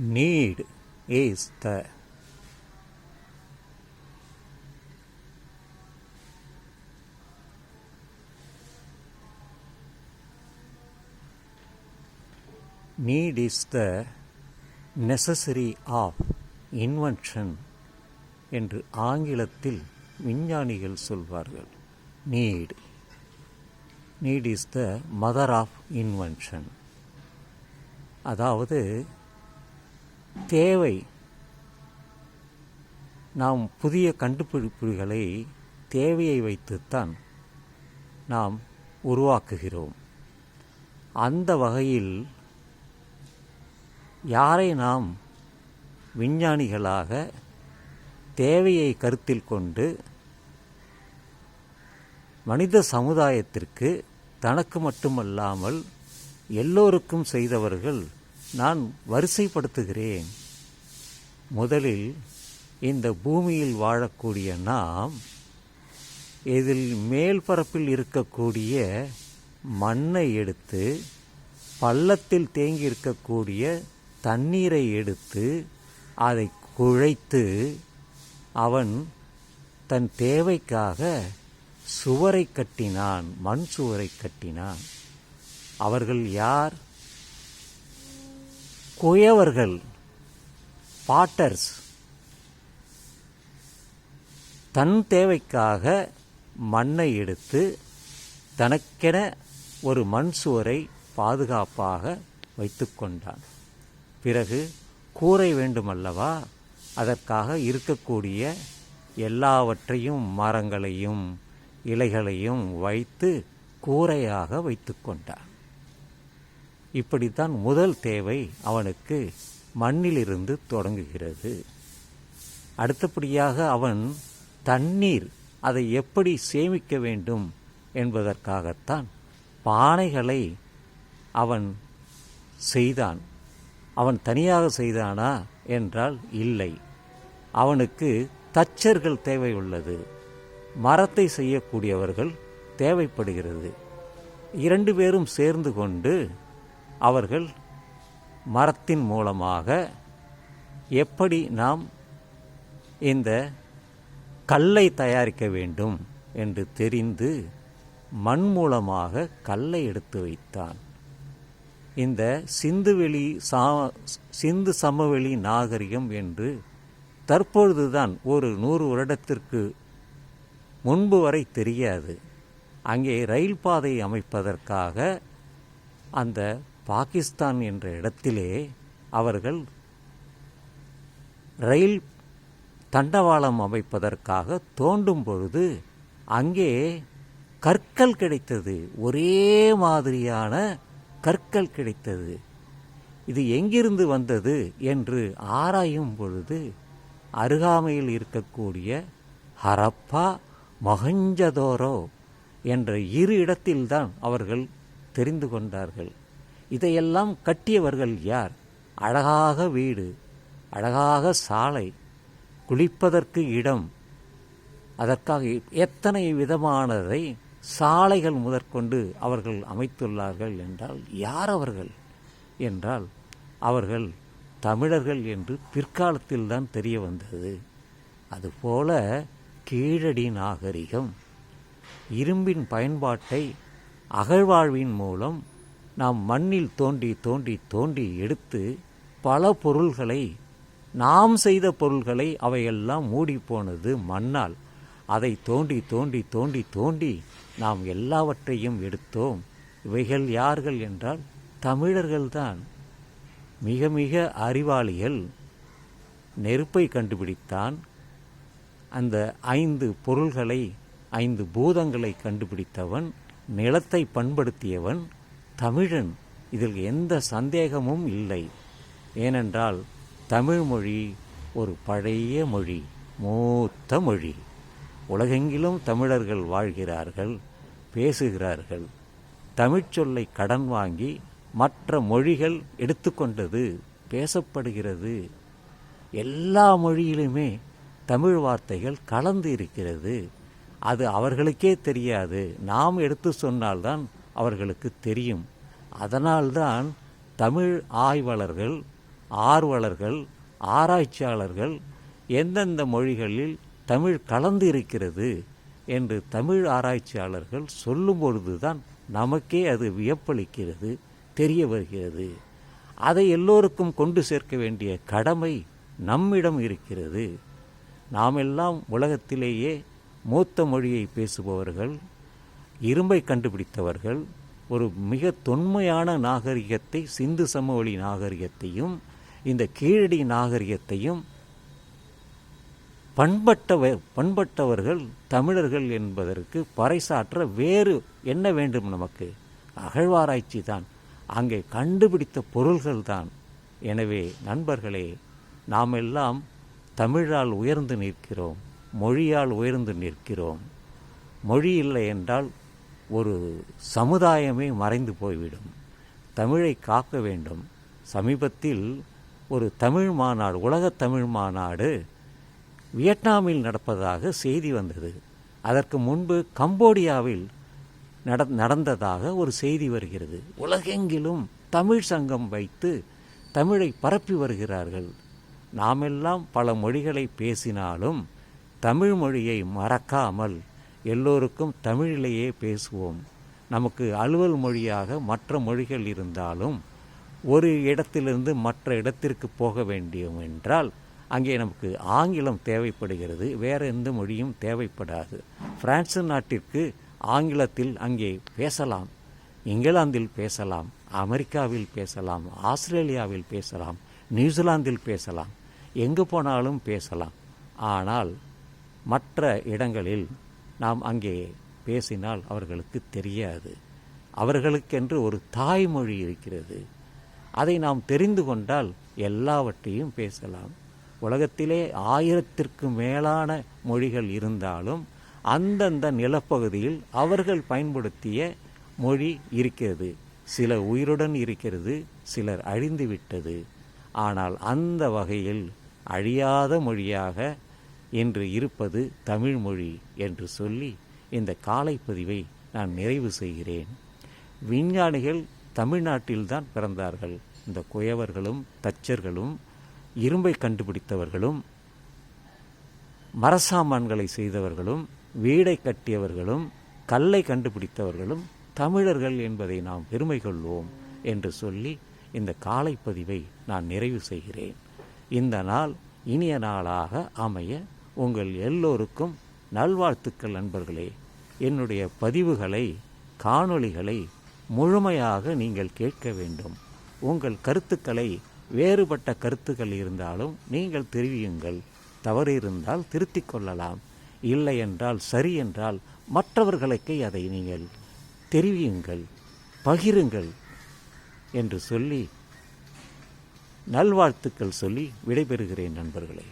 Need is the need is the necessary of invention என்று ஆங்கிலத்தில் விஞ்ஞானிகள் சொல்வார்கள். Need need is the mother of invention அதாவது தேவை. நாம் புதிய கண்டுபிடிப்புகளை தேவையை வைத்துத்தான் நாம் உருவாக்குகிறோம். அந்த வகையில் யாரை நாம் விஞ்ஞானிகளாக தேவையை கருத்தில் கொண்டு மனித சமுதாயத்திற்கு தனக்கு மட்டுமல்லாமல் எல்லோருக்கும் செய்தவர்கள் நான் வரிசைப்படுத்துகிறேன். முதலில் இந்த பூமியில் வாழக்கூடிய நாம் இதில் மேல் பரப்பில் இருக்கக்கூடிய மண்ணை எடுத்து பள்ளத்தில் தேங்கி இருக்கக்கூடிய தண்ணீரை எடுத்து அதை குழைத்து அவன் தன் தேவைக்காக சுவரை கட்டினான் மண் சுவரை கட்டினான். அவர்கள் யார்? குயவர்கள். பாட்டர்ஸ் தன் தேவைக்காக மண்ணை எடுத்து தனக்கென ஒரு மண் சுவரை பாதுகாப்பாக வைத்து கொண்டான். பிறகு கூரை வேண்டுமல்லவா? அதற்காக இருக்கக்கூடிய எல்லாவற்றையும் மரங்களையும் இலைகளையும் வைத்து கூரையாக வைத்து கொண்டான். இப்படித்தான் முதல் தேவை அவனுக்கு மண்ணிலிருந்து தொடங்குகிறது. அடுத்தபடியாக அவன் தண்ணீர் அதை எப்படி சேமிக்க வேண்டும் என்பதற்காகத்தான் பானைகளை அவன் செய்தான். அவன் தனியாக செய்தானா என்றால் இல்லை. அவனுக்கு தச்சர்கள் தேவை உள்ளது மரத்தை செய்யக்கூடியவர்கள் தேவைப்படுகிறது. இரண்டு பேரும் சேர்ந்து கொண்டு அவர்கள் மரத்தின் மூலமாக எப்படி நாம் இந்த கல்லை தயாரிக்க வேண்டும் என்று தெரிந்து மண் மூலமாக கல்லை எடுத்து வைத்தான். இந்த சிந்துவெளி சா சிந்து சமவெளி நாகரிகம் என்று தற்பொழுதுதான் ஒரு நூறு வருடத்திற்கு முன்பு வரை தெரியாது. அங்கே ரயில் பாதை அமைப்பதற்காக அந்த பாகிஸ்தான் என்ற இடத்திலே அவர்கள் ரயில் தண்டவாளம் அமைப்பதற்காக தோண்டும் பொழுது அங்கே கற்கள் கிடைத்தது. ஒரே மாதிரியான கற்கள் கிடைத்தது. இது எங்கிருந்து வந்தது என்று ஆராயும் பொழுது அருகாமையில் இருக்கக்கூடிய ஹரப்பா மொஹஞ்சதோரோ என்ற இரு இடத்தில்தான் அவர்கள் தெரிந்து கொண்டார்கள். இதையெல்லாம் கட்டியவர்கள் யார்? அழகாக வீடு அழகாக சாலை குளிப்பதற்கு இடம். அதற்காக எத்தனை விதமானதை சாலைகள் முதற்கொண்டு அவர்கள் அமைத்துள்ளார்கள் என்றால் யார் அவர்கள்? என்றால் அவர்கள் தமிழர்கள் என்று பிற்காலத்தில்தான் தெரிய வந்தது. அதுபோல கீழடி நாகரிகம் இரும்பின் பயன்பாட்டை அகழ்வாழ்வின் மூலம் நாம் மண்ணில் தோண்டி தோண்டி தோண்டி எடுத்து பல பொருள்களை நாம் செய்த பொருள்களை அவையெல்லாம் மூடிப்போனது மண்ணால். அதை தோண்டி தோண்டி தோண்டி தோண்டி நாம் எல்லாவற்றையும் எடுத்தோம். இவைகள் யார்கள் என்றால் தமிழர்கள்தான். மிக மிக அறிவாளிகள். நெருப்பை கண்டுபிடித்தான். அந்த ஐந்து பொருள்களை ஐந்து பூதங்களை கண்டுபிடித்தவன் நிலத்தை பண்படுத்தியவன் தமிழன் இதில் எந்த சந்தேகமும் இல்லை. ஏனென்றால் தமிழ் மொழி ஒரு பழைய மொழி மூத்த மொழி. உலகெங்கிலும் தமிழர்கள் வாழ்கிறார்கள் பேசுகிறார்கள். தமிழ்ச்சொல்லை கடன் வாங்கி மற்ற மொழிகள் எடுத்துக்கொண்டது பேசப்படுகிறது. எல்லா மொழியிலுமே தமிழ் வார்த்தைகள் கலந்து இருக்கிறது. அது அவர்களுக்கே தெரியாது. நாம் எடுத்து சொன்னால்தான் அவர்களுக்கு தெரியும். அதனால்தான் தமிழ் ஆய்வாளர்கள் ஆர்வலர்கள் ஆராய்ச்சியாளர்கள் எந்தெந்த மொழிகளில் தமிழ் கலந்து இருக்கிறது என்று தமிழ் ஆராய்ச்சியாளர்கள் சொல்லும் பொழுதுதான் நமக்கே அது வியப்பளிக்கிறது தெரிய வருகிறது. அதை எல்லோருக்கும் கொண்டு சேர்க்க வேண்டிய கடமை நம்மிடம் இருக்கிறது. நாமெல்லாம் உலகத்திலேயே மூத்த மொழியை பேசுபவர்கள் இரும்பை கண்டுபிடித்தவர்கள் ஒரு மிக தொன்மையான நாகரிகத்தை சிந்து சமவெளி நாகரிகத்தையும் இந்த கீழடி நாகரிகத்தையும் பண்பட்டவ பண்பட்டவர்கள் தமிழர்கள் என்பதற்கு பறைசாற்ற வேறு என்ன வேண்டும் நமக்கு? அகழ்வாராய்ச்சி தான். அங்கே கண்டுபிடித்த பொருள்கள் தான். எனவே நண்பர்களே நாம் எல்லாம் தமிழால் உயர்ந்து நிற்கிறோம் மொழியால் உயர்ந்து நிற்கிறோம். மொழி இல்லை என்றால் ஒரு சமுதாயமே மறைந்து போய்விடும். தமிழை காக்க வேண்டும். சமீபத்தில் ஒரு தமிழ் மாநாடு உலக தமிழ் மாநாடு வியட்நாமில் நடப்பதாக செய்தி வந்தது. அதற்கு முன்பு கம்போடியாவில் நட நடந்ததாக ஒரு செய்தி வருகிறது. உலகெங்கிலும் தமிழ் சங்கம் வைத்து தமிழை பரப்பி வருகிறார்கள். நாமெல்லாம் பல மொழிகளை பேசினாலும் தமிழ் மொழியை மறக்காமல் எல்லோருக்கும் தமிழிலேயே பேசுவோம். நமக்கு அலுவல் மொழியாக மற்ற மொழிகள் இருந்தாலும் ஒரு இடத்திலிருந்து மற்ற இடத்திற்கு போக வேண்டியும் என்றால் அங்கே நமக்கு ஆங்கிலம் தேவைப்படுகிறது வேறு எந்த மொழியும் தேவைப்படாது. பிரான்ஸ் நாட்டிற்கு ஆங்கிலத்தில் அங்கே பேசலாம் இங்கிலாந்தில் பேசலாம் அமெரிக்காவில் பேசலாம் ஆஸ்திரேலியாவில் பேசலாம் நியூசிலாந்தில் பேசலாம் எங்கு போனாலும் பேசலாம். ஆனால் மற்ற இடங்களில் நாம் அங்கே பேசினால் அவர்களுக்கு தெரியாது. அவர்களுக்கென்று ஒரு தாய்மொழி இருக்கிறது. அதை நாம் தெரிந்து கொண்டால் எல்லாவற்றையும் பேசலாம். உலகத்திலே ஆயிரத்திற்கு மேலான மொழிகள் இருந்தாலும் அந்தந்த நிலப்பகுதியில் அவர்கள் பயன்படுத்திய மொழி இருக்கிறது. சில உயிருடன் இருக்கிறது சிலர் அழிந்து விட்டது ஆனால் அந்த வகையில் அழியாத மொழியாக இன்று இருப்பது தமிழ்மொழி என்று சொல்லி இந்த காலைப்பதிவை நான் நிறைவு செய்கிறேன். விஞ்ஞானிகள் தமிழ்நாட்டில்தான் பிறந்தார்கள். இந்த குயவர்களும் தச்சர்களும் இரும்பை கண்டுபிடித்தவர்களும் மரசாமான்களை செய்தவர்களும் வீடை கட்டியவர்களும் கல்லை கண்டுபிடித்தவர்களும் தமிழர்கள் என்பதை நாம் பெருமை கொள்வோம் என்று சொல்லி இந்த காலைப்பதிவை நான் நிறைவு செய்கிறேன். இந்த நாள் இனிய நாளாக அமைய உங்கள் எல்லோருக்கும் நல்வாழ்த்துக்கள் நண்பர்களே. என்னுடைய பதிவுகளை காணொளிகளை முழுமையாக நீங்கள் கேட்க வேண்டும். உங்கள் கருத்துக்களை வேறுபட்ட கருத்துக்கள் இருந்தாலும் நீங்கள் தெரிவியுங்கள். தவறு இருந்தால் திருத்திக் கொள்ளலாம். இல்லை என்றால் சரி என்றால் மற்றவர்களுக்கு அதை நீங்கள் தெரிவியுங்கள் பகிருங்கள் என்று சொல்லி நல்வாழ்த்துக்கள் சொல்லி விடைபெறுகிறேன் நண்பர்களே.